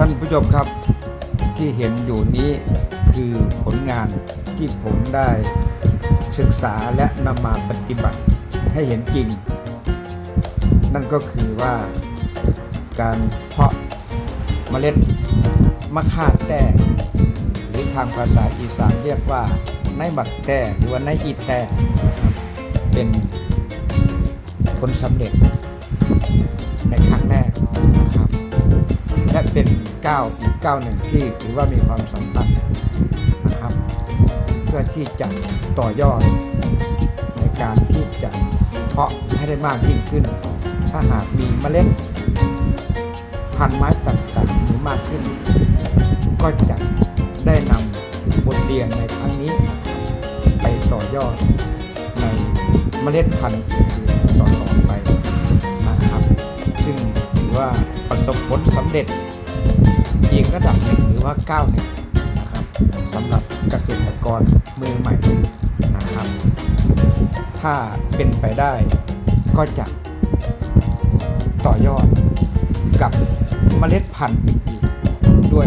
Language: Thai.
ท่านผู้ชมครับที่เห็นอยู่นี้คือผลงานที่ผมได้ศึกษาและนำมาปฏิบัติให้เห็นจริง นั่นก็คือว่าการเพาะเมล็ดมะข่าแต้หรือทางภาษาอีสานเรียกว่าไนบักแต้หรือว่าไนอีแต้นะครับเป็นผลสำเร็จในครั้งแรกนะครับและ เป็นก้าวอีกก้าวหนึ่งที่ถือว่ามีความสำคัญนะครับ เพื่อที่จะต่อยอด ในการที่จะเพาะให้ได้มากยิ่งขึ้น ถ้าหากมีเมล็ดพันธุ์ไม้ต่างๆมีมากขึ้น ก็จะได้นำบทเรียนในครั้งนี้ ไปต่อยอดในเมล็ดพันธุ์อื่นๆต่อๆไปนะครับ ซึ่งถือว่าประสบผลสำเร็จ อีกระดับหนึ่งหรือว่าก้าวหนึ่งนะครับสำหรับเกษตรกรมือใหม่นะครับ ถ้าเป็นไปได้ก็จะต่อยอดกับเมล็ดพันธุ์อื่นๆด้วย